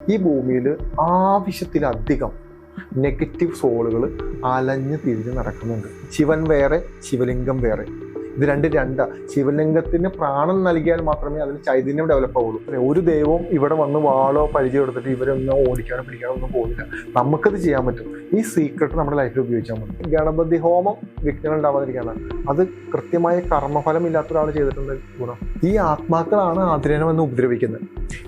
ഈ ഭൂമിയിൽ ആവശ്യത്തിലധികം നെഗറ്റീവ് സോളുകൾ അലഞ്ഞു തിരിഞ്ഞ് നടക്കുന്നുണ്ട്. ശിവൻ വേറെ ശിവലിംഗം വേറെ. ഇത് രണ്ട് രണ്ടാ. ശിവലിംഗത്തിന് പ്രാണൻ നൽകിയാൽ മാത്രമേ അതിന് ചൈതന്യം ഡെവലപ്പ് ആവുള്ളൂ. ഒരു ദൈവവും ഇവിടെ വന്ന് വാളോ പരിചയം എടുത്തിട്ട് ഇവരൊന്നും ഓടിക്കാനോ പിടിക്കാനോ ഒന്നും പോകുന്നില്ല. നമുക്കത് ചെയ്യാൻ പറ്റും. ഈ സീക്രട്ട് നമ്മുടെ ലൈഫിൽ ഉപയോഗിച്ചാൽ മതി. ഗണപതി ഹോമം വിഘ്നങ്ങൾ ഉണ്ടാവാതിരിക്കാനാണ്. അത് കൃത്യമായ കർമ്മഫലം ഇല്ലാത്ത ഒരാൾ ചെയ്തിട്ടുണ്ട് ഗുണം. ഈ ആത്മാക്കളാണ് ആതിരനെന്ന് ഉപദ്രവിക്കുന്നത്.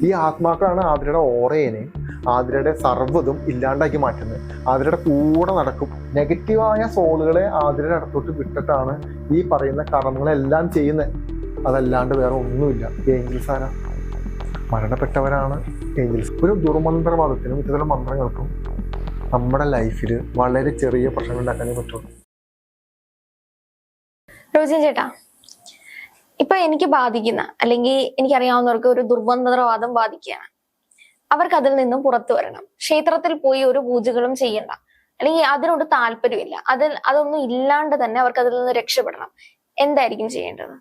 ഈ ആത്മാക്കളാണ് ആതിരയുടെ ഓറയേനെയും ആതിരയുടെ സർവതും ഇല്ലാണ്ടാക്കി മാറ്റുന്നത്. ആതിരയുടെ കൂടെ നടക്കും. നെഗറ്റീവായ സോളുകളെ ആതിരയുടെ അടുത്തോട്ട് വിട്ടിട്ടാണ് ഈ പറയുന്ന കർമ്മങ്ങളെല്ലാം ചെയ്യുന്നത്. അതല്ലാണ്ട് വേറെ ഒന്നുമില്ല. ഏഞ്ചൽസ് ആരാ? മരണപ്പെട്ടവരാണ് ഏഞ്ചൽസ് ഒരു ദുർമന്ത്രവാദത്തിനും ഇത്തരം മന്ത്രങ്ങൾക്കും നമ്മുടെ ലൈഫിൽ വളരെ ചെറിയ പ്രശ്നങ്ങൾ ഉണ്ടാക്കാനേ പറ്റുള്ളൂ. ചേട്ടാ ഇപ്പൊ എനിക്ക് ബാധിക്കുന്ന അല്ലെങ്കിൽ എനിക്കറിയാവുന്നവർക്ക് ഒരു ദുർബന്ധവാദം ബാധിക്കുകയാണ്. അവർക്ക് അതിൽ നിന്നും പുറത്തു വരണം. ക്ഷേത്രത്തിൽ പോയി ഒരു പൂജകളും ചെയ്യണ്ട. അല്ലെങ്കിൽ അതിനോട് താല്പര്യമില്ല. അതിൽ അതൊന്നും ഇല്ലാണ്ട് തന്നെ അവർക്ക് അതിൽ നിന്ന് രക്ഷപ്പെടണം. എന്തായിരിക്കും ചെയ്യേണ്ടത്?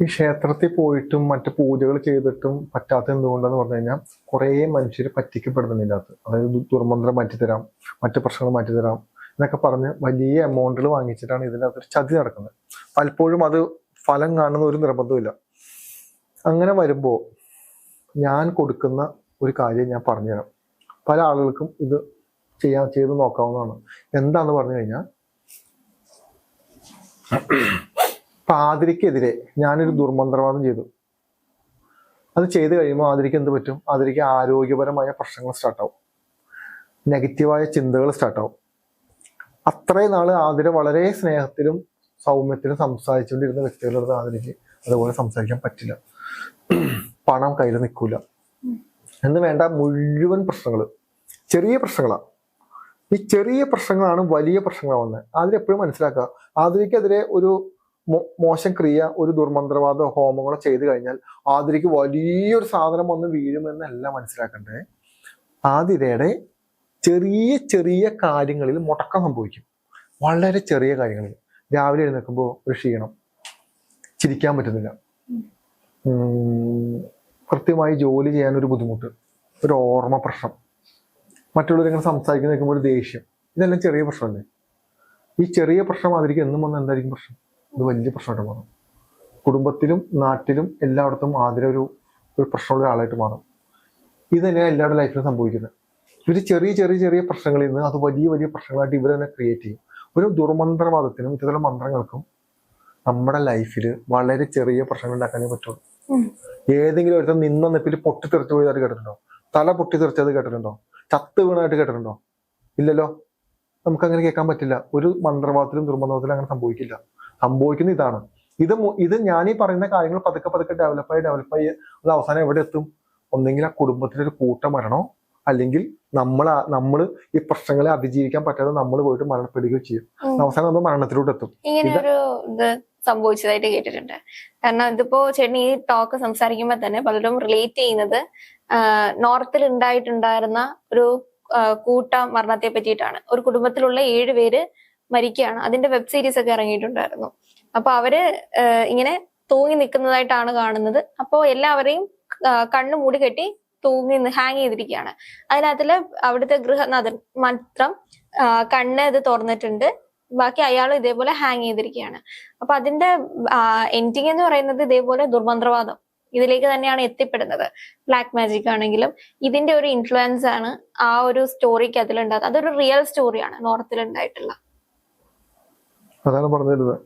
ഈ ക്ഷേത്രത്തിൽ പോയിട്ടും മറ്റു പൂജകൾ ചെയ്തിട്ടും പറ്റാത്ത എന്തുകൊണ്ടെന്ന് പറഞ്ഞു കഴിഞ്ഞാൽ കുറേ മനുഷ്യർ പറ്റിക്കപ്പെടുന്നുണ്ട് അതായത് ദുർമന്ത്രം മാറ്റിത്തരാം മറ്റു പ്രശ്നങ്ങൾ മാറ്റിത്തരാം എന്നൊക്കെ പറഞ്ഞ് വലിയ എമൗണ്ടുകൾ വാങ്ങിച്ചിട്ടാണ് ഇതിനകത്ത് ചതി നടക്കുന്നത്. പലപ്പോഴും അത് ഫലം കാണുന്ന ഒരു നിർബന്ധമില്ല അങ്ങനെ വരുമ്പോൾ ഞാൻ കൊടുക്കുന്ന ഒരു കാര്യം ഞാൻ പറഞ്ഞുതരാം. പല ആളുകൾക്കും ഇത് ചെയ്യാൻ ചെയ്ത് നോക്കാവുന്നതാണ്. എന്താന്ന് പറഞ്ഞു കഴിഞ്ഞാൽ പാതിരിക്കെതിരെ ഞാനൊരു ദുർമന്ത്രവാദം ചെയ്തു. അത് ചെയ്തു കഴിയുമ്പോൾ ആതിരിക്ക് എന്ത് പറ്റും? ആതിരിക്ക് ആരോഗ്യപരമായ പ്രശ്നങ്ങൾ സ്റ്റാർട്ടാവും. നെഗറ്റീവായ ചിന്തകൾ സ്റ്റാർട്ടാവും. അത്രയും നാൾ ആതിര വളരെ സ്നേഹത്തിലും സൗമ്യത്തിലും സംസാരിച്ചുകൊണ്ടിരുന്ന വ്യക്തികളുടെ ആതിരയ്ക്ക് അതുപോലെ സംസാരിക്കാൻ പറ്റില്ല. പണം കയ്യിൽ നിൽക്കൂല. എന്ന് വേണ്ട മുഴുവൻ പ്രശ്നങ്ങൾ ചെറിയ പ്രശ്നങ്ങളാണ് ഈ ചെറിയ പ്രശ്നങ്ങളാണ് വലിയ പ്രശ്നങ്ങളാവുന്നത് അതിലെപ്പോഴും മനസ്സിലാക്കുക. ആതിരയ്ക്കെതിരെ ഒരു മോശം ക്രിയ ഒരു ദുർമന്ത്രവാദ ഹോമങ്ങളോ ചെയ്തു കഴിഞ്ഞാൽ ആതിരയ്ക്ക് വലിയൊരു സാധനം വന്ന് വീഴുമെന്നല്ല മനസ്സിലാക്കണ്ടേ? ആതിരയുടെ ചെറിയ ചെറിയ കാര്യങ്ങളിൽ മുടക്കം സംഭവിക്കും. വളരെ ചെറിയ കാര്യങ്ങളിൽ. രാവിലെ എഴുന്നേൽക്കുമ്പോൾ ഒരു ക്ഷീണം. ചിരിക്കാൻ പറ്റുന്നില്ല. കൃത്യമായി ജോലി ചെയ്യാൻ ഒരു ബുദ്ധിമുട്ട് ഒരു ഓർമ്മ പ്രശ്നം. മറ്റുള്ളവരിങ്ങനെ സംസാരിക്കുന്ന നിൽക്കുമ്പോൾ ഒരു ദേഷ്യം. ഇതെല്ലാം ചെറിയ പ്രശ്നമല്ലേ? ഈ ചെറിയ പ്രശ്നം ആതിരിക്കും എന്നും വന്ന് എന്തായിരിക്കും പ്രശ്നം? ഇത് വലിയ പ്രശ്നമായിട്ട് മാറും. കുടുംബത്തിലും നാട്ടിലും എല്ലായിടത്തും ആതിര ഒരു ഒരു പ്രശ്നമുള്ള ഒരാളായിട്ട് മാറും. ഇത് തന്നെയാണ് എല്ലാവരുടെ ലൈഫിലും സംഭവിക്കുന്നത്. ഇവർ ചെറിയ ചെറിയ ചെറിയ പ്രശ്നങ്ങളിൽ നിന്ന് അത് വലിയ വലിയ പ്രശ്നങ്ങളായിട്ട് ഇവർ തന്നെ ക്രിയേറ്റ് ചെയ്യും. ഒരു ദുർമന്ത്രവാദത്തിനും ഇത്തരം മന്ത്രങ്ങൾക്കും നമ്മുടെ ലൈഫിൽ വളരെ ചെറിയ പ്രശ്നങ്ങൾ ഉണ്ടാക്കാനേ പറ്റുള്ളൂ. ഏതെങ്കിലും ഒരുത്തൻ നിന്ന നിപ്പിൽ പൊട്ടിത്തെറിച്ച് പോയതായിട്ട് കേട്ടിട്ടുണ്ടോ? തല പൊട്ടിത്തെറിച്ചത് കേട്ടിട്ടുണ്ടോ? ചത്ത് വീണായിട്ട് കേട്ടിട്ടുണ്ടോ? ഇല്ലല്ലോ. നമുക്ക് അങ്ങനെ കേൾക്കാൻ പറ്റില്ല. ഒരു മന്ത്രവാദത്തിലും ദുർമന്ത്രവാദത്തിലും അങ്ങനെ സംഭവിക്കില്ല. സംഭവിക്കുന്ന ഇതാണ്. ഇത് ഇത് ഞാൻ ഈ പറയുന്ന കാര്യങ്ങൾ പതുക്കെ പതുക്കെ ഡെവലപ്പായി ഡെവലപ്പായി അത് അവസാനം എവിടെ എത്തും? ഒന്നെങ്കിൽ ആ കുടുംബത്തിലൊരു കൂട്ടം വരണോ അല്ലെങ്കിൽ നമ്മൾ നമ്മൾ ഈ പ്രശ്നങ്ങളെ അതിജീവിക്കാൻ പറ്റാതെ നമ്മൾ പോയിട്ട് മരണപ്പെടുകയോ ചെയ്യും. അവസാനം നമ്മൾ മരണത്തിലോട്ട് എത്തും. ഒരു സംഭവിച്ചതായിട്ട് കേട്ടിട്ടുണ്ട്. കാരണം ഇതിപ്പോ ചേട്ടൻ ഈ ടോക്ക് സംസാരിക്കുമ്പോൾ തന്നെ പലരും റിലേറ്റ് ചെയ്യുന്നത് നോർത്തിൽ ഉണ്ടായിട്ടുണ്ടായിരുന്ന ഒരു കൂട്ട മരണത്തെ പറ്റിയിട്ടാണ്. ഒരു കുടുംബത്തിലുള്ള ഏഴ് പേര് മരിക്കുകയാണ്. അതിന്റെ വെബ് സീരീസ് ഒക്കെ ഇറങ്ങിയിട്ടുണ്ടായിരുന്നു. അപ്പൊ അവർ ഇങ്ങനെ തൂങ്ങി നിൽക്കുന്നതായിട്ടാണ് കാണുന്നത്. അപ്പോ എല്ലാവരെയും കണ്ണു മൂടി കെട്ടി തൂങ്ങി ഹാങ് ചെയ്തിരിക്കുകയാണ്. അതിനകത്തിൽ അവിടുത്തെ ഗൃഹനാഥൻ മാത്രം കണ്ണ് ഇത് തുറന്നിട്ടുണ്ട്. ബാക്കി അയാൾ ഇതേപോലെ ഹാങ് ചെയ്തിരിക്കുകയാണ്. അപ്പൊ അതിന്റെ എൻഡിങ് എന്ന് പറയുന്നത് ഇതേപോലെ ദുർമന്ത്രവാദം. ഇതിലേക്ക് തന്നെയാണ് എത്തിപ്പെടുന്നത്. ബ്ലാക്ക് മാജിക് ആണെങ്കിലും ഇതിന്റെ ഒരു ഇൻഫ്ലുവൻസ് ആണ് ആ ഒരു സ്റ്റോറിക്ക് അതിലുണ്ടാകുന്നത് അതൊരു റിയൽ സ്റ്റോറിയാണ് നോർത്തിൽ ഉണ്ടായിട്ടുള്ള. അതാണ് പറഞ്ഞിരുന്നത്.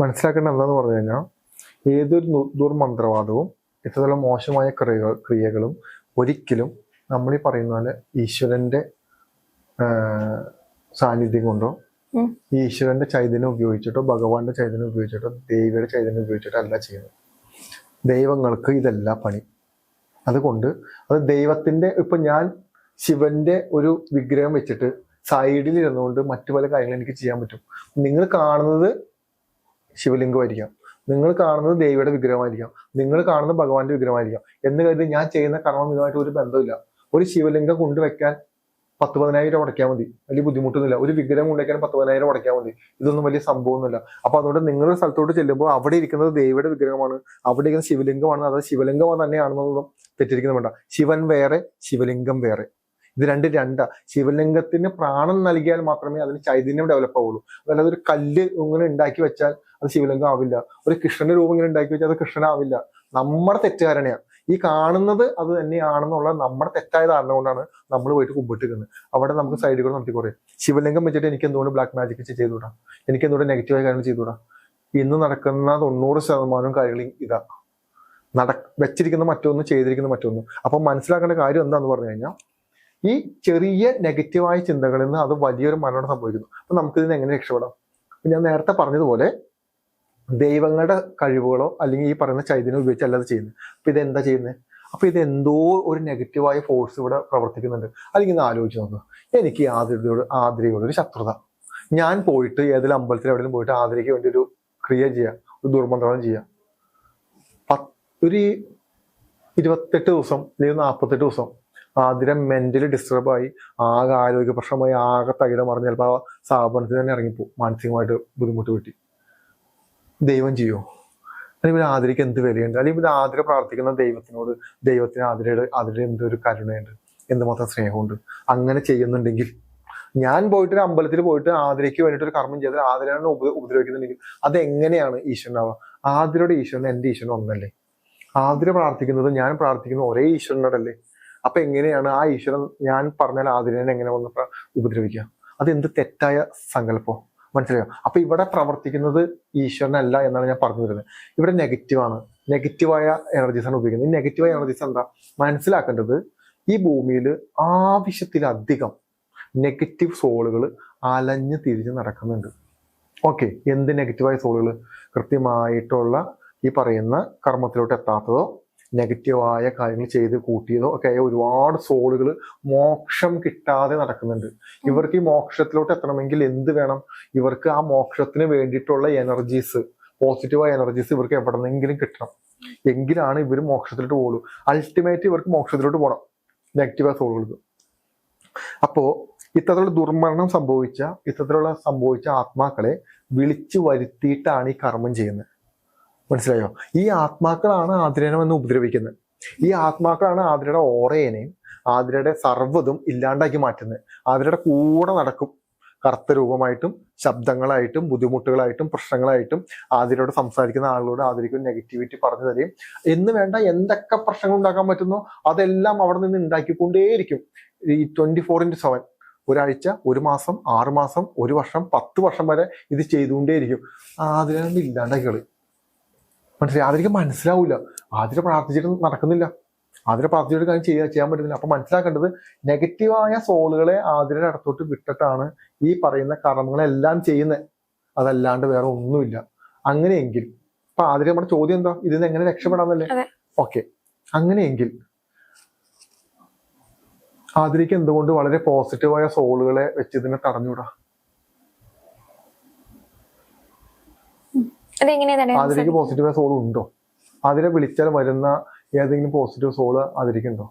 മനസ്സിലാക്കേണ്ട എന്താന്ന് പറഞ്ഞു കഴിഞ്ഞാൽ ഏതൊരു ദുർമന്ത്രവാദവും ഇത്തരം മോശമായ ക്രിയകൾ ക്രിയകളും ഒരിക്കലും നമ്മൾ ഈ പറയുന്ന പോലെ ഈശ്വരന്റെ സാന്നിധ്യം കൊണ്ടോ ഈശ്വരന്റെ ചൈതന്യം ഉപയോഗിച്ചിട്ടോ ഭഗവാന്റെ ചൈതന്യം ഉപയോഗിച്ചിട്ടോ ദേവിയുടെ ചൈതന്യം ഉപയോഗിച്ചിട്ടോ അല്ല ചെയ്യുന്നത്. ദൈവങ്ങൾക്ക് ഇതല്ല പണി. അതുകൊണ്ട് അത് ദൈവത്തിന്റെ ഇപ്പൊ ഞാൻ ശിവന്റെ ഒരു വിഗ്രഹം വെച്ചിട്ട് സൈഡിൽ ഇരുന്നുകൊണ്ട് മറ്റു പല കാര്യങ്ങളും എനിക്ക് ചെയ്യാൻ പറ്റും. നിങ്ങൾ കാണുന്നത് ശിവലിംഗമായിരിക്കാം. നിങ്ങൾ കാണുന്നത് ദേവിയുടെ വിഗ്രഹമായിരിക്കാം. നിങ്ങൾ കാണുന്നത് ഭഗവാന്റെ വിഗ്രഹമായിരിക്കാം. എന്ന് കരുതി ഞാൻ ചെയ്യുന്ന കർമ്മം ഇതുമായിട്ട് ഒരു ബന്ധമില്ല ഒരു ശിവലിംഗം കൊണ്ടുവയ്ക്കാൻ പത്ത് പതിനായിരം രൂപ അടയ്ക്കാൻ മതി. വലിയ ബുദ്ധിമുട്ടൊന്നുമില്ല. ഒരു വിഗ്രഹം ഉണ്ടാക്കാൻ പത്ത് പതിനായിരം അടയ്ക്കാൻ മതി. ഇതൊന്നും വലിയ സംഭവമൊന്നുമില്ല. അപ്പൊ അതുകൊണ്ട് നിങ്ങളുടെ സ്ഥലത്തോട്ട് ചെല്ലുമ്പോൾ അവിടെ ഇരിക്കുന്നത് ദേവിയുടെ വിഗ്രഹമാണ്. അവിടെ ഇരിക്കുന്ന ശിവലിംഗമാണ്. അത് ശിവലിംഗം തന്നെയാണെന്നൊന്നും തെറ്റിരിക്കുന്ന വേണ്ട. ശിവൻ വേറെ ശിവലിംഗം വേറെ. ഇത് രണ്ട് രണ്ടാ. ശിവലിംഗത്തിന് പ്രാണൻ നൽകിയാൽ മാത്രമേ അതിന് ചൈതന്യം ഡെവലപ്പ് ആവുള്ളൂ. അതല്ലാതെ ഒരു കല്ല് ഇങ്ങനെ ഉണ്ടാക്കി വെച്ചാൽ അത് ശിവലിംഗം ആവില്ല. ഒരു കൃഷ്ണന്റെ രൂപം ഇങ്ങനെ ഉണ്ടാക്കി വെച്ചാൽ അത് കൃഷ്ണനാവില്ല. നമ്മുടെ തെറ്റുകാരനെയാണ് ഈ കാണുന്നത് അത് തന്നെയാണെന്നുള്ള നമ്മുടെ തെറ്റായ ധാരണ കൊണ്ടാണ് നമ്മൾ പോയിട്ട് കുമ്പിട്ടിരിക്കുന്നത്. അവിടെ നമുക്ക് സൈഡുകൾ കൂടെ നടത്തി കുറേ ശിവലിംഗം വെച്ചിട്ട് എനിക്ക് എന്തുകൊണ്ട് ബ്ലാക്ക് മാജിക് ചെയ്തുവിടാം എനിക്ക് എന്തുകൊണ്ട് നെഗറ്റീവായ കാര്യങ്ങൾ ചെയ്തുവിടാം ഇന്ന് നടക്കുന്ന തൊണ്ണൂറ് ശതമാനം കാര്യങ്ങൾ ഇതാ. നട വെച്ചിരിക്കുന്ന മറ്റൊന്ന് ചെയ്തിരിക്കുന്ന മറ്റൊന്ന്. അപ്പൊ മനസ്സിലാക്കേണ്ട കാര്യം എന്താണെന്ന് പറഞ്ഞു കഴിഞ്ഞാൽ ഈ ചെറിയ നെഗറ്റീവായ ചിന്തകളിൽ നിന്ന് അത് വലിയൊരു മരണം സംഭവിക്കുന്നു. അപ്പൊ നമുക്കിതിന് എങ്ങനെ രക്ഷപ്പെടാം? ഞാൻ നേരത്തെ പറഞ്ഞതുപോലെ ദൈവങ്ങളുടെ കഴിവുകളോ അല്ലെങ്കിൽ ഈ പറയുന്ന ചൈതന്യം ഉപയോഗിച്ചല്ല അത് ചെയ്യുന്നത്. അപ്പൊ ഇതെന്താ ചെയ്യുന്നത്? അപ്പൊ ഇത് എന്തോ ഒരു നെഗറ്റീവായ ഫോഴ്സ് ഇവിടെ പ്രവർത്തിക്കുന്നുണ്ട്. അല്ലെങ്കിൽ ഒന്ന് ആലോചിച്ച് നോക്കുക എനിക്ക് ആതിരയോട് ആതിരയോട് ഒരു ശത്രുത. ഞാൻ പോയിട്ട് ഏതെങ്കിലും അമ്പലത്തിൽ എവിടെയും പോയിട്ട് ആതിരയ്ക്ക് വേണ്ടി ഒരു ക്രിയ ചെയ്യാം ഒരു ദുർമന്ത്രണം ചെയ്യാം. പത്ത് ഒരു ഇരുപത്തെട്ട് ദിവസം അല്ലെങ്കിൽ നാൽപ്പത്തെട്ട് ദിവസം ആതിര മെന്റലി ഡിസ്റ്റർബായി ആകെ ആരോഗ്യ പ്രശ്നമായി ആകെ തകിടം മറിഞ്ഞ് ചിലപ്പോൾ ആ സ്ഥാപനത്തിൽ തന്നെ ഇറങ്ങിപ്പോവും. മാനസികമായിട്ട് ബുദ്ധിമുട്ട് കിട്ടി ദൈവം ചെയ്യുമോ അല്ലെങ്കിൽ ആതിരയ്ക്ക് എന്ത് വിലയുണ്ട്? അല്ലെങ്കിൽ ഇവർ ആതിര പ്രാർത്ഥിക്കുന്ന ദൈവത്തിനോട് ദൈവത്തിന് ആതിരയുടെ ആതിര എന്തൊരു കരുണയുണ്ട്? എന്തുമാത്രം സ്നേഹമുണ്ട്? അങ്ങനെ ചെയ്യുന്നുണ്ടെങ്കിൽ ഞാൻ പോയിട്ട് ഒരു അമ്പലത്തിൽ പോയിട്ട് ആതിരയ്ക്ക് വേണ്ടിയിട്ട് ഒരു കർമ്മം ചെയ്താൽ ആതിരനെ ഉപ ഉപദ്രവിക്കുന്നുണ്ടെങ്കിൽ അതെങ്ങനെയാണ് ഈശ്വരനാവുക? ആതിരയുടെ ഈശ്വരൻ എന്റെ ഈശ്വരൻ ഒന്നല്ലേ? ആതിര പ്രാർത്ഥിക്കുന്നത് ഞാൻ പ്രാർത്ഥിക്കുന്ന ഒരേ ഈശ്വരനോടല്ലേ? അപ്പൊ എങ്ങനെയാണ് ആ ഈശ്വരൻ ഞാൻ പറഞ്ഞാൽ ആതിരനെ എങ്ങനെ വന്ന് ഉപദ്രവിക്കുക? അതെന്ത് തെറ്റായ സങ്കല്പം? മനസ്സിലായോ? അപ്പൊ ഇവിടെ പ്രവർത്തിക്കുന്നത് ഈശ്വരനല്ല എന്നാണ് ഞാൻ പറഞ്ഞു തരുന്നത്. ഇവിടെ നെഗറ്റീവാണ് നെഗറ്റീവായ എനർജീസ് ആണ് ഉപയോഗിക്കുന്നത്. ഈ നെഗറ്റീവായ എനർജീസ് എന്താ? മനസ്സിലാക്കേണ്ടത് ഈ ഭൂമിയിൽ ആവശ്യത്തിലധികം നെഗറ്റീവ് സോളുകൾ അലഞ്ഞു തിരിഞ്ഞ് നടക്കുന്നുണ്ട്. ഓക്കെ എന്ത് നെഗറ്റീവായ സോളുകൾ കൃത്യമായിട്ടുള്ള ഈ പറയുന്ന കർമ്മത്തിലോട്ട് എത്താത്തതോ നെഗറ്റീവായ കാര്യങ്ങൾ ചെയ്ത് കൂട്ടിയതോ ഒക്കെ ഒരുപാട് സോളുകൾ മോക്ഷം കിട്ടാതെ നടക്കുന്നുണ്ട്. ഇവർക്ക് ഈ മോക്ഷത്തിലോട്ട് എത്തണമെങ്കിൽ എന്ത് വേണം? ഇവർക്ക് ആ മോക്ഷത്തിന് വേണ്ടിയിട്ടുള്ള എനർജീസ് പോസിറ്റീവായ എനർജീസ് ഇവർക്ക് എവിടെന്നെങ്കിലും കിട്ടണം. എങ്കിലാണ് ഇവർ മോക്ഷത്തിലോട്ട് പോകുള്ളൂ അൾട്ടിമേറ്റ് ഇവർക്ക് മോക്ഷത്തിലോട്ട് പോകണം നെഗറ്റീവായ സോളുകൾക്ക്. അപ്പോ ഇത്തരത്തിലുള്ള ദുർമരണം സംഭവിച്ച ഇത്തരത്തിലുള്ള സംഭവിച്ച ആത്മാക്കളെ വിളിച്ചു വരുത്തിയിട്ടാണ് ഈ കർമ്മം ചെയ്യുന്നത്. മനസ്സിലായോ? ഈ ആത്മാക്കളാണ് ആതിരനെ വന്ന് ഉപദ്രവിക്കുന്നത്. ഈ ആത്മാക്കളാണ് ആതിരയുടെ ഓറയേനെയും ആതിരയുടെ സർവതും ഇല്ലാണ്ടാക്കി മാറ്റുന്നത്. ആതിരയുടെ കൂടെ നടക്കും. കറുത്ത രൂപമായിട്ടും ശബ്ദങ്ങളായിട്ടും ബുദ്ധിമുട്ടുകളായിട്ടും പ്രശ്നങ്ങളായിട്ടും ആതിരയോട് സംസാരിക്കുന്ന ആളുകളോട് ആതിരയ്ക്ക് നെഗറ്റിവിറ്റി പറഞ്ഞു തരികയും എന്ന് വേണ്ട എന്തൊക്കെ പ്രശ്നങ്ങൾ ഉണ്ടാക്കാൻ പറ്റുന്നോ അതെല്ലാം അവിടെ നിന്ന് ഉണ്ടാക്കിക്കൊണ്ടേയിരിക്കും. ഈ ട്വന്റി ഫോർ ഇന്റു സെവൻ ഒരാഴ്ച ഒരു മാസം ആറ് മാസം ഒരു വർഷം പത്ത് വർഷം വരെ ഇത് ചെയ്തുകൊണ്ടേയിരിക്കും. ആതിരണ്ട് ഇല്ലാണ്ടാക്കി കളി മനസ്സിലായി. ആതിരയ്ക്ക് മനസ്സിലാവില്ല ആതിര പ്രാർത്ഥിച്ചിട്ട് നടക്കുന്നില്ല. ആതിര പ്രാർത്ഥിച്ചിട്ട് കാര്യം ചെയ്യാൻ ചെയ്യാൻ പറ്റുന്നില്ല. അപ്പൊ മനസ്സിലാക്കേണ്ടത് നെഗറ്റീവായ സോളുകളെ ആതിരയുടെ അടുത്തോട്ട് വിട്ടിട്ടാണ് ഈ പറയുന്ന കർമ്മങ്ങളെല്ലാം ചെയ്യുന്നത് അതല്ലാണ്ട് വേറെ ഒന്നുമില്ല. അങ്ങനെയെങ്കിൽ അപ്പൊ ആതിര നമ്മുടെ ചോദ്യം എന്താ? ഇതിൽ നിന്ന് എങ്ങനെ രക്ഷപ്പെടാന്നല്ലേ. ഓക്കെ. അങ്ങനെയെങ്കിൽ ആതിരയ്ക്ക് എന്തുകൊണ്ട് വളരെ പോസിറ്റീവായ സോളുകളെ വെച്ച് ഇതിനെ തടഞ്ഞൂടാ അതെങ്ങനെയാ പോസിറ്റീവ് സോൾ ഉണ്ടോ? അതിനെ വിളിച്ചാൽ വരുന്ന ഏതെങ്കിലും പോസിറ്റീവ് സോൾ അതിലേക്കുണ്ടോ?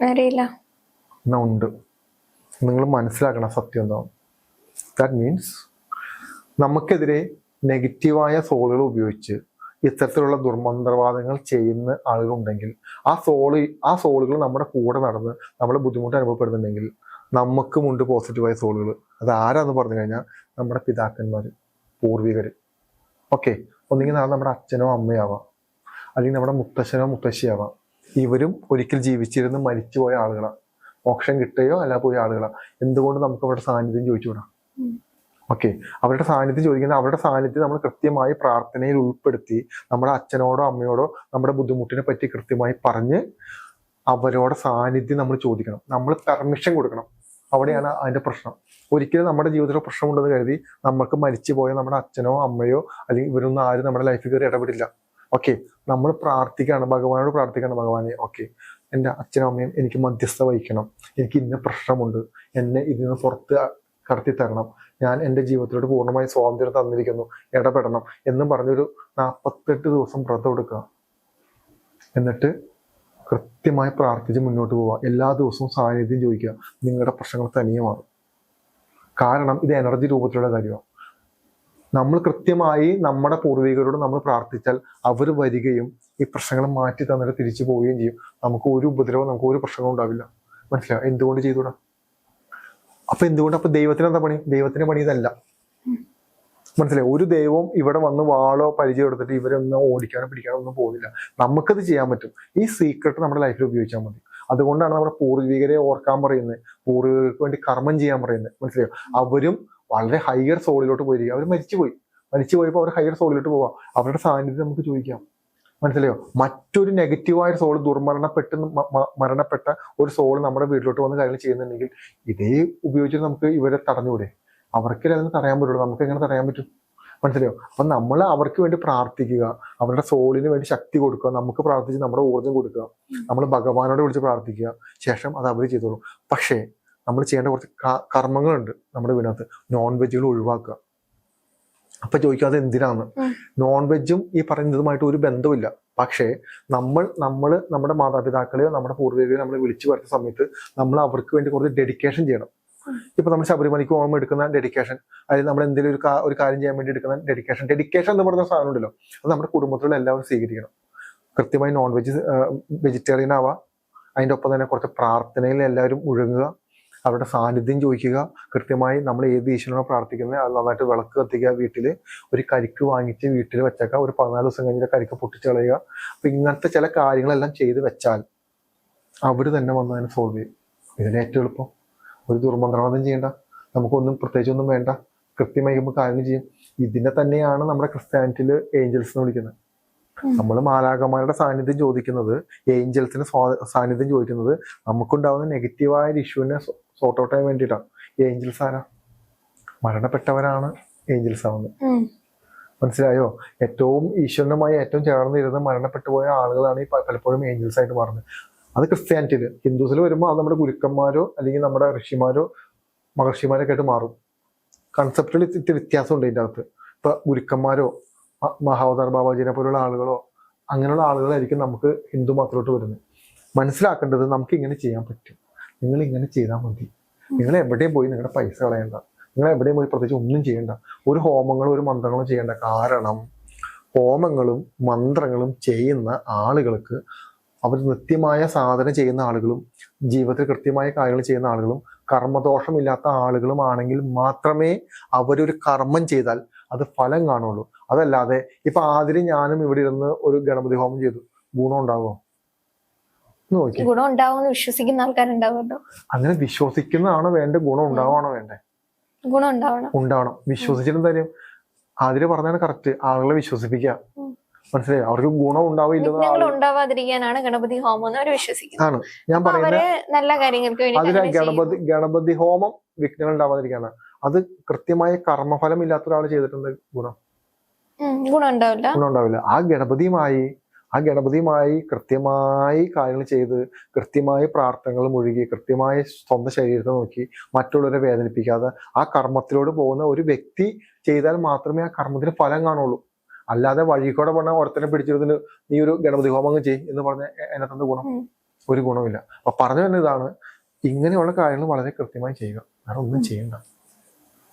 അറിയില്ല. എന്നാ ഉണ്ട്. നിങ്ങൾ മനസ്സിലാക്കണം സത്യം എന്താണ് ദാറ്റ് മീൻസ് നമുക്കെതിരെ നെഗറ്റീവായ സോളുകൾ ഉപയോഗിച്ച് ഇത്തരത്തിലുള്ള ദുർമന്ത്രവാദങ്ങൾ ചെയ്യുന്ന ആളുകളുണ്ടെങ്കിൽ ആ സോൾ ആ സോളുകൾ നമ്മുടെ കൂടെ നടന്ന് നമ്മളെ ബുദ്ധിമുട്ട് അനുഭവപ്പെടുന്നുണ്ടെങ്കിൽ നമുക്കുമുണ്ട് പോസിറ്റീവായ സോളുകൾ അത് ആരാന്ന് പറഞ്ഞു കഴിഞ്ഞാൽ നമ്മുടെ പിതാക്കന്മാർ പൂർവികർ ഓക്കെ. ഒന്നെങ്കിൽ നാളെ നമ്മുടെ അച്ഛനോ അമ്മയോ ആവാം അല്ലെങ്കിൽ നമ്മുടെ മുത്തശ്ശനോ മുത്തശ്ശിയാവാം. ഇവരും ഒരിക്കൽ ജീവിച്ചിരുന്ന് മരിച്ചുപോയ ആളുകളാണ് മോക്ഷം കിട്ടുകയോ അല്ല പോയ ആളുകളാണ് എന്തുകൊണ്ട് നമുക്ക് അവരുടെ സാന്നിധ്യം ചോദിച്ചുകൂടാ. ഓക്കെ. അവരുടെ സാന്നിധ്യം ചോദിക്കുന്നത് അവരുടെ സാന്നിധ്യം നമ്മൾ കൃത്യമായി പ്രാർത്ഥനയിൽ ഉൾപ്പെടുത്തി നമ്മുടെ അച്ഛനോടോ അമ്മയോടോ നമ്മുടെ ബുദ്ധിമുട്ടിനെ പറ്റി കൃത്യമായി പറഞ്ഞ് അവരോട് സാന്നിധ്യം നമ്മൾ ചോദിക്കണം. നമ്മൾ പെർമിഷൻ കൊടുക്കണം. അവിടെയാണ് അതിന്റെ പ്രശ്നം. ഒരിക്കലും നമ്മുടെ ജീവിതത്തിൽ പ്രശ്നമുണ്ടെന്ന് കരുതി നമുക്ക് മരിച്ചു പോയ നമ്മുടെ അച്ഛനോ അമ്മയോ അല്ലെങ്കിൽ ഇവരൊന്നും ആരും നമ്മുടെ ലൈഫിൽ കയറി ഇടപെടില്ല. ഓക്കെ നമ്മൾ പ്രാർത്ഥിക്കുകയാണ് ഭഗവാനോട് പ്രാർത്ഥിക്കുകയാണ് ഭഗവാനെ. ഓക്കെ എന്റെ അച്ഛനും അമ്മയും എനിക്ക് മധ്യസ്ഥ വഹിക്കണം. എനിക്ക് ഇന്ന പ്രശ്നമുണ്ട്. എന്നെ ഇതിൽ നിന്ന് പുറത്ത് കടത്തി തരണം. ഞാൻ എന്റെ ജീവിതത്തിലോട്ട് പൂർണമായി സ്വാതന്ത്ര്യം തന്നിരിക്കുന്നു. ഇടപെടണം എന്നും പറഞ്ഞൊരു നാൽപ്പത്തെട്ട് ദിവസം വ്രതം എടുക്കുക. എന്നിട്ട് കൃത്യമായി പ്രാർത്ഥിച്ച് മുന്നോട്ട് പോവുക. എല്ലാ ദിവസവും സാന്നിധ്യം ചോദിക്കുക. നിങ്ങളുടെ പ്രശ്നങ്ങൾ തനിയെ മാറും. കാരണം ഇത് എനർജി രൂപത്തിലുള്ള കാര്യമാണ് നമ്മൾ കൃത്യമായി നമ്മുടെ പൂർവികരോട് നമ്മൾ പ്രാർത്ഥിച്ചാൽ അവർ വരികയും ഈ പ്രശ്നങ്ങൾ മാറ്റി തന്നിട്ട് തിരിച്ചു പോവുകയും ചെയ്യും. നമുക്ക് ഒരു ഉപദ്രവം നമുക്ക് ഒരു പ്രശ്നവും ഉണ്ടാവില്ല. മനസ്സിലാവും എന്തുകൊണ്ട് ചെയ്തുകൂടാ അപ്പൊ എന്തുകൊണ്ട്? അപ്പൊ ദൈവത്തിന് എന്താ പണി? ദൈവത്തിന് പണി ഇതല്ല. മനസ്സിലായി? ഒരു ദൈവം ഇവിടെ വന്ന് വാളോ പരിചയം എടുത്തിട്ട് ഇവരെ ഒന്ന് ഓടിക്കാനോ പിടിക്കാനോ ഒന്നും പോകുന്നില്ല. നമുക്കത് ചെയ്യാൻ പറ്റും. ഈ സീക്രട്ട് നമ്മുടെ ലൈഫിൽ ഉപയോഗിച്ചാൽ മതി. അതുകൊണ്ടാണ് നമ്മുടെ പൂർവികരെ ഓർക്കാൻ പറയുന്നത്. പൂർവികർക്ക് വേണ്ടി കർമ്മം ചെയ്യാൻ പറയുന്നത്. മനസ്സിലായോ? അവരും വളരെ ഹയർ സോളിലോട്ട് പോയി അവർ മരിച്ചുപോയി. മരിച്ചു പോയപ്പോൾ അവർ ഹയർ സോളിലോട്ട് പോവാം. അവരുടെ സാന്നിധ്യം നമുക്ക് ചോദിക്കാം. മനസ്സിലായോ? മറ്റൊരു നെഗറ്റീവായ സോൾ ദുർമരണപ്പെട്ട് മരണപ്പെട്ട ഒരു സോൾ നമ്മുടെ വീട്ടിലോട്ട് വന്ന് കാര്യങ്ങൾ ചെയ്യുന്നുണ്ടെങ്കിൽ ഇതേ ഉപയോഗിച്ച് നമുക്ക് ഇവരെ തടഞ്ഞുകൂടെ? അവർക്ക് അതിന് തടയാൻ പറ്റുള്ളൂ. നമുക്ക് എങ്ങനെ തടയാൻ പറ്റും? മനസ്സിലായോ? അപ്പൊ നമ്മൾ അവർക്ക് വേണ്ടി പ്രാർത്ഥിക്കുക അവരുടെ സോളിന് വേണ്ടി ശക്തി കൊടുക്കുക നമുക്ക് പ്രാർത്ഥിച്ച് നമ്മുടെ ഊർജം കൊടുക്കുക നമ്മൾ ഭഗവാനോട് വിളിച്ച് പ്രാർത്ഥിക്കുക ശേഷം അത് അവർ ചെയ്തോളും. പക്ഷേ നമ്മൾ ചെയ്യേണ്ട കുറച്ച് കർമ്മങ്ങളുണ്ട് നമ്മുടെ വീടിനകത്ത് നോൺ വെജുകൾ ഒഴിവാക്കുക. അപ്പൊ ചോദിക്കുക അത് എന്തിനാന്ന്? നോൺ വെജും ഈ പറയുന്നതുമായിട്ട് ഒരു ബന്ധമില്ല പക്ഷേ നമ്മൾ നമ്മൾ നമ്മുടെ മാതാപിതാക്കളെയോ നമ്മുടെ പൂർവികരെയോ നമ്മളെ വിളിച്ചു വരുന്ന സമയത്ത് നമ്മൾ അവർക്ക് വേണ്ടി കുറച്ച് ഡെഡിക്കേഷൻ ചെയ്യണം. ഇപ്പൊ നമ്മൾ ശബരിമലയ്ക്ക് പോകുമ്പോൾ എടുക്കുന്ന ഡെഡിക്കേഷൻ അതായത് നമ്മൾ എന്തെങ്കിലും ഒരു ഒരു കാര്യം ചെയ്യാൻ വേണ്ടി എടുക്കുന്ന ഡെഡിക്കേഷൻ ഡെഡിക്കേഷൻ എന്ന് പറയുന്ന സാധനം ഉണ്ടല്ലോ അത് നമ്മുടെ കുടുംബത്തിലുള്ള എല്ലാവരും സ്വീകരിക്കണം. കൃത്യമായി നോൺ വെജ് വെജിറ്റേറിയൻ ആവാം. അതിന്റെ ഒപ്പം തന്നെ കുറച്ച് പ്രാർത്ഥനയിൽ എല്ലാവരും മുഴുകുക അവരുടെ സാന്നിധ്യം ചോദിക്കുക കൃത്യമായി നമ്മൾ ഏത് ഈശ്വരനോ പ്രാർത്ഥിക്കുന്നത് അത് നന്നായിട്ട് വിളക്ക് കത്തിക്കുക വീട്ടിൽ ഒരു കരിക്ക് വാങ്ങിച്ച് വീട്ടിൽ വെച്ചേക്കുക ഒരു പതിനാല് ദിവസം കഴിഞ്ഞിട്ട് കരിക്ക് പൊട്ടിച്ച് കളയുക. അപ്പം ഇങ്ങനത്തെ ചില കാര്യങ്ങളെല്ലാം ചെയ്ത് വെച്ചാൽ അവർ തന്നെ വന്ന് അതിനെ സോൾവ് ചെയ്യും. ഇതിന് ഏറ്റവും എളുപ്പം. ഒരു ദുർമന്ത്രവാദം ചെയ്യണ്ട. നമുക്കൊന്നും പ്രത്യേകിച്ചൊന്നും വേണ്ട. കൃത്യമായി നമുക്ക് കാര്യങ്ങൾ ചെയ്യും. ഇതിനെ തന്നെയാണ് നമ്മുടെ ക്രിസ്ത്യാനിറ്റിയിൽ ഏഞ്ചൽസ് എന്ന് വിളിക്കുന്നത്. നമ്മൾ മാലാകമാരുടെ സാന്നിധ്യം ചോദിക്കുന്നത് ഏഞ്ചൽസിന് സാന്നിധ്യം ചോദിക്കുന്നത് നമുക്കുണ്ടാവുന്ന നെഗറ്റീവായ ഒരു ഇഷ്യൂവിനെ സോർട്ട് ഔട്ട് ചെയ്യാൻ വേണ്ടിയിട്ടാണ്. ഏഞ്ചൽസ് ആരാ? മരണപ്പെട്ടവരാണ് ഏഞ്ചൽസ് ആവുന്നത്. മനസ്സിലായോ? ഏറ്റവും ഈശ്വരനുമായി ഏറ്റവും ചേർന്നിരുന്ന് മരണപ്പെട്ടു പോയ ആളുകളാണ് ഈ പലപ്പോഴും ഏഞ്ചൽസ് ആയിട്ട് മാറുന്നത്. അത് ക്രിസ്ത്യാനിറ്റിയിൽ ഹിന്ദുസിൽ വരുമ്പോൾ അത് നമ്മുടെ ഗുരുക്കന്മാരോ അല്ലെങ്കിൽ നമ്മുടെ ഋഷിമാരോ മഹർഷിമാരൊക്കെ ആയിട്ട് മാറും. കൺസെപ്റ്റിൽ ഇത്തിരി വ്യത്യാസമുണ്ട് ഇതിന്റെ അകത്ത്. ഇപ്പൊ ഗുരുക്കന്മാരോ മഹാവതാർ ബാബാജിനെ പോലുള്ള ആളുകളോ അങ്ങനെയുള്ള ആളുകളായിരിക്കും നമുക്ക് ഹിന്ദു മാത്രോട്ട് വരുന്നത്. മനസ്സിലാക്കേണ്ടത് നമുക്ക് ഇങ്ങനെ ചെയ്യാൻ പറ്റും. നിങ്ങൾ ഇങ്ങനെ ചെയ്താൽ മതി. നിങ്ങൾ എവിടെയും പോയി നിങ്ങളുടെ പൈസ കളയണ്ട. നിങ്ങൾ എവിടെയും പോയി പ്രത്യേകിച്ച് ഒന്നും ചെയ്യണ്ട. ഒരു ഹോമങ്ങളും ഒരു മന്ത്രങ്ങളും ചെയ്യേണ്ട കാരണം ഹോമങ്ങളും മന്ത്രങ്ങളും ചെയ്യുന്ന ആളുകൾക്ക് അവർ നിത്യമായ സാധന ചെയ്യുന്ന ആളുകളും ജീവിതത്തിൽ കൃത്യമായ കാര്യങ്ങൾ ചെയ്യുന്ന ആളുകളും കർമ്മദോഷമില്ലാത്ത ആളുകളും ആണെങ്കിൽ മാത്രമേ അവരൊരു കർമ്മം ചെയ്താൽ അത് ഫലം കാണുള്ളൂ. അതല്ലാതെ ഇപ്പൊ ആദ്യം ഞാനും ഇവിടെ ഇരുന്ന് ഒരു ഗണപതി ഹോമം ചെയ്തു. ഗുണം ഉണ്ടാവോ? ഗുണം ഉണ്ടാവുമെന്ന് വിശ്വസിക്കുന്ന ആൾക്കാരുണ്ടാവുമല്ലോ. അങ്ങനെ വിശ്വസിക്കുന്നതാണോ വേണ്ട ഗുണം ഉണ്ടാവാണോ വേണ്ടേ? ഗുണം ഉണ്ടാവണം. ഉണ്ടാവണം. വിശ്വസിച്ചിട്ടും തരും ആതിരി പറഞ്ഞാണ് കറക്റ്റ് ആളുകളെ വിശ്വസിപ്പിക്കുക. മനസ്സിലായി? അവർക്ക് ഗുണം ഉണ്ടാവാതിരിക്കാനാണ് ഗണപതി ഹോമം എന്ന് അവർ വിശ്വസിക്കുന്നത്. ആണ്. ഞാൻ പറയുന്നത് നല്ല കാര്യങ്ങൾക്ക് അതിന് ഗണപതി ഗണപതി ഹോമം വിഘ്നങ്ങൾ ഉണ്ടാവാതിരിക്കാണ് അത് കൃത്യമായ കർമ്മഫലം ഇല്ലാത്ത ഒരാൾ ചെയ്തിട്ടുണ്ട് ഗുണം. ഗുണമുണ്ടാവില്ല ഗുണം ഉണ്ടാവില്ല. ഗുണം ഉണ്ടാവില്ല. ആ ഗണപതിയുമായി ആ ഗണപതിയുമായി കൃത്യമായി കാര്യങ്ങൾ ചെയ്ത് കൃത്യമായി പ്രാർത്ഥനകൾ മുഴുകി കൃത്യമായി സ്വന്തം ശരീരത്തെ നോക്കി മറ്റുള്ളവരെ വേദനിപ്പിക്കാതെ ആ കർമ്മത്തിലോട് പോകുന്ന ഒരു വ്യക്തി ചെയ്താൽ മാത്രമേ ആ കർമ്മത്തിന് ഫലം കാണുള്ളൂ. അല്ലാതെ വഴി കൂടെ പറഞ്ഞ പിടിച്ചിരുന്നതിന് നീ ഒരു ഗണപതി ഹോമം ചെയ് എന്ന് പറഞ്ഞ അതിനകത്ത് ഗുണം. ഒരു ഗുണമില്ല അപ്പൊ പറഞ്ഞു തന്നെ ഇതാണ്. ഇങ്ങനെയുള്ള കാര്യങ്ങൾ വളരെ കൃത്യമായി ചെയ്യുക. വേറെ ഒന്നും ചെയ്യണ്ട.